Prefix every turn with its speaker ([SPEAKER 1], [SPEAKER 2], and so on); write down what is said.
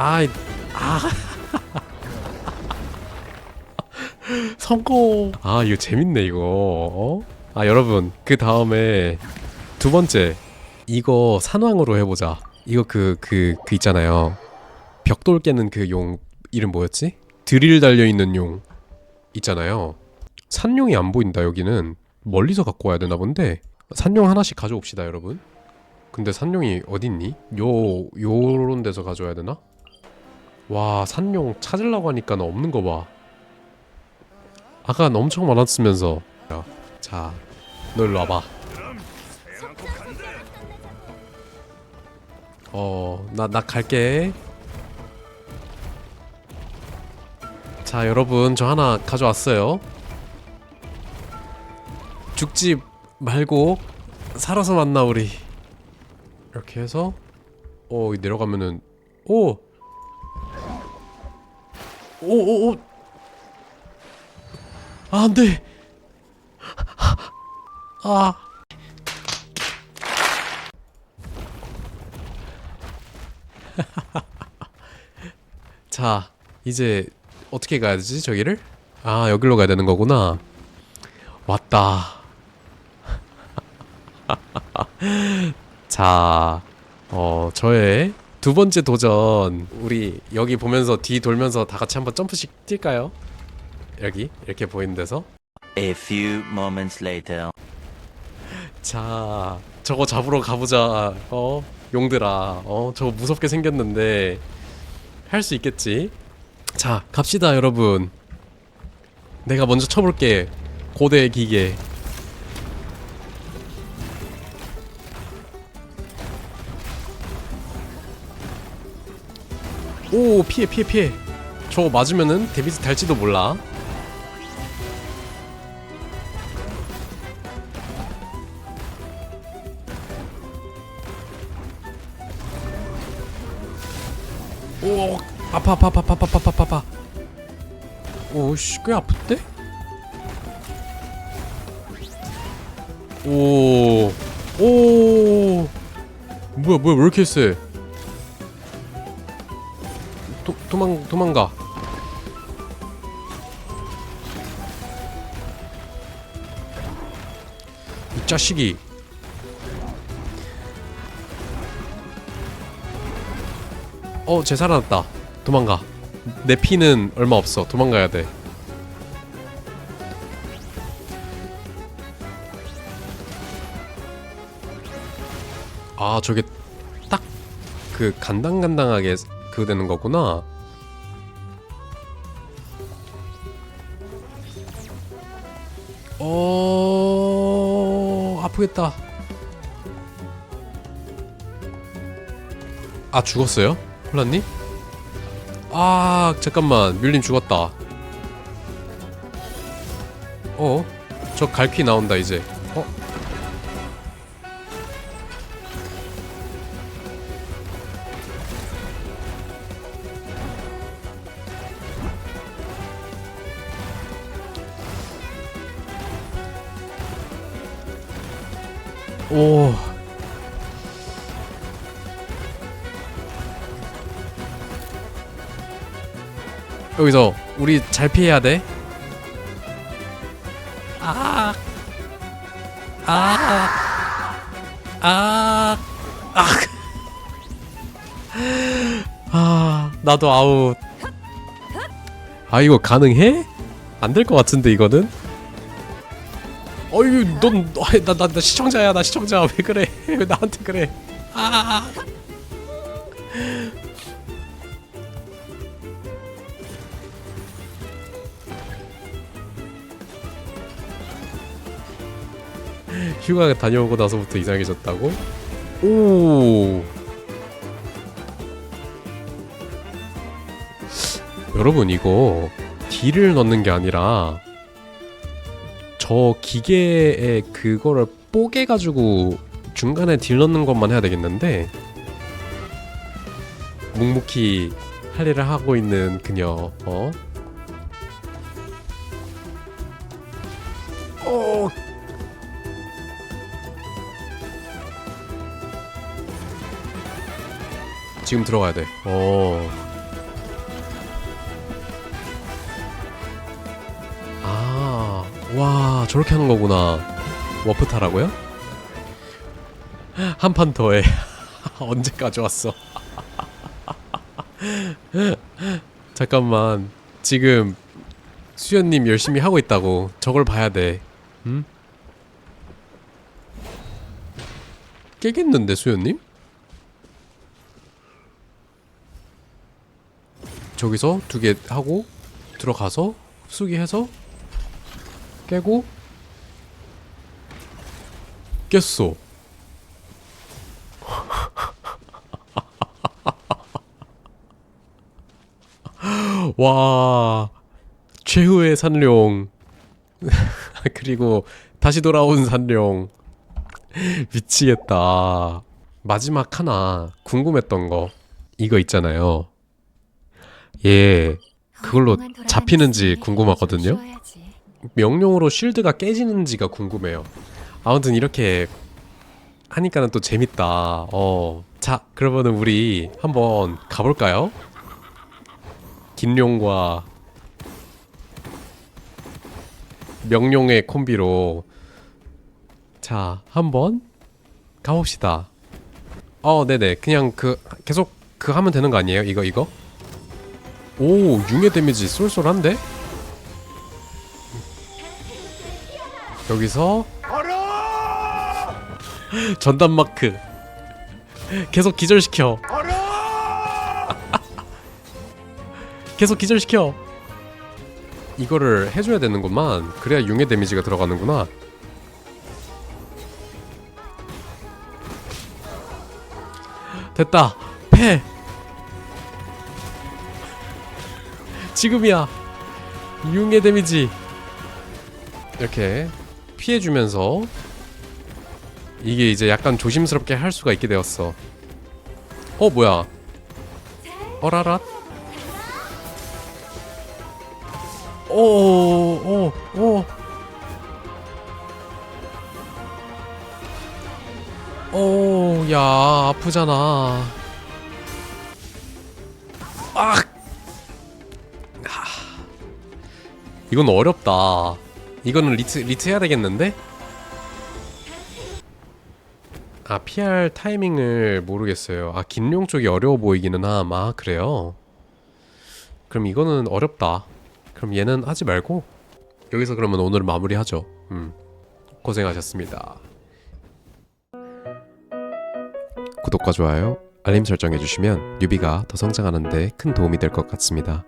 [SPEAKER 1] 아, 아. 성공. 아, 이거 재밌네 이거. 어? 아, 여러분 그 다음에 두 번째 이거 산왕으로 해보자. 이거 그 그 그 있잖아요. 벽돌 깨는 그 용 이름 뭐였지? 드릴 달려 있는 용 있잖아요. 산용이 안 보인다 여기는 멀리서 갖고 와야 되나 본데 산용 하나씩 가져옵시다 여러분. 근데 산용이 어딨니? 요 요런 데서 가져와야 되나? 와 산용 찾으려고 하니까 없는 거 봐. 아까 엄청 많았으면서. 자, 너 일로 와봐. 어, 나, 나 갈게. 자, 여러분, 저 하나 가져왔어요. 죽지 말고 살아서 만나 우리. 이렇게 해서 어, 내려가면은 오! 오, 오, 오! 아, 안 돼! 아. 자, 이제 어떻게 가야 되지, 저기를? 아, 여기로 가야 되는 거구나. 왔다. 자, 어, 저의 두 번째 도전. 우리 여기 보면서 뒤 돌면서 다 같이 한번 점프씩 뛸까요? 여기 이렇게 보이는 데서.
[SPEAKER 2] A few moments later.
[SPEAKER 1] 자, 저거 잡으러 가보자. 어, 용들아. 어, 저거 무섭게 생겼는데 할 수 있겠지? 자, 갑시다, 여러분. 내가 먼저 쳐볼게. 고대 기계. 오, 피해, 피해, 피해. 저거 맞으면은 데미지 달지도 몰라. 오 아파 아파 아파 아파 아파 아파 아파 오씨 꽤 아픈데? 오, 오, 뭐야 뭐야 왜 이렇게 세? 도, 도망 도망가. 이 자식이. 어, 쟤 살아났다. 도망가. 내 피는 얼마 없어. 도망가야 돼. 아, 저게 딱 그 간당간당하게 그거 되는 거구나. 어, 아프겠다. 아, 죽었어요? 홀라님? 아 잠깐만 뮬림 죽었다 어? 저 갈퀴 나온다 이제 어? 오 여기서 우리 잘 피해야 돼. 아, 아, 아, 아, 아, 나도 아웃. 아 이거 가능해? 안 될 것 같은데 이거는? 어유, 넌나나 나 시청자야 나 시청자 왜 그래? 왜 나한테 그래? 아. 휴가 다녀오고 나서부터 이상해졌다고? 오. 여러분 이거 딜을 넣는 게 아니라 저 기계에 그거를 뽀개 가지고 중간에 딜 넣는 것만 해야 되겠는데 묵묵히 할 일을 하고 있는 그녀 어? 어 지금 들어가야 돼. 어. 와 저렇게 하는 거구나 워프 타라고요? 한 판 더해 언제 가져왔어 잠깐만 지금 수연님 열심히 하고 있다고 저걸 봐야 돼 음? 깨겠는데 수연님? 저기서 두 개 하고 들어가서 수기 해서 깨고 깼어 와 최후의 산룡. 그리고 다시 돌아온 산룡. 미치겠다. 마지막 하나 궁금했던 거 이거 있잖아요. 얘 그걸로 잡히는지 궁금하거든요 명령으로 쉴드가 깨지는지가 궁금해요. 아무튼 이렇게 하니까는 또 재밌다. 어 자 그러면은 우리 한번 가볼까요? 김룡과 명룡의 콤비로. 자 한번 가봅시다. 어 네네. 그냥 그 계속 그 하면 되는 거 아니에요? 이거 이거? 오 융의 데미지 쏠쏠한데 여기서 전담 마크. 계속 기절시켜. 계속 기절시켜. 이거를 해줘야 되는구만. 그래야 융의 데미지가 들어가는구나. 됐다. 패. 지금이야. 융의 데미지. 이렇게 피해주면서 이게 이제 약간 조심스럽게 할 수가 있게 되었어 어 뭐야 어라랏 오오오 오. 오, 야, 아프잖아. 아! 하. 이건 어렵다. 이거는 리트, 리트 해야 되겠는데? 아, PR 타이밍을 모르겠어요. 아, 김룡 쪽이 어려워 보이기는 함. 아, 그래요? 그럼 이거는 어렵다. 그럼 얘는 하지 말고 여기서 그러면 오늘 마무리하죠. 음. 고생하셨습니다. 구독과 좋아요, 알림 설정해 주시면 뉴비가 더 성장하는 데 큰 도움이 될 것 같습니다.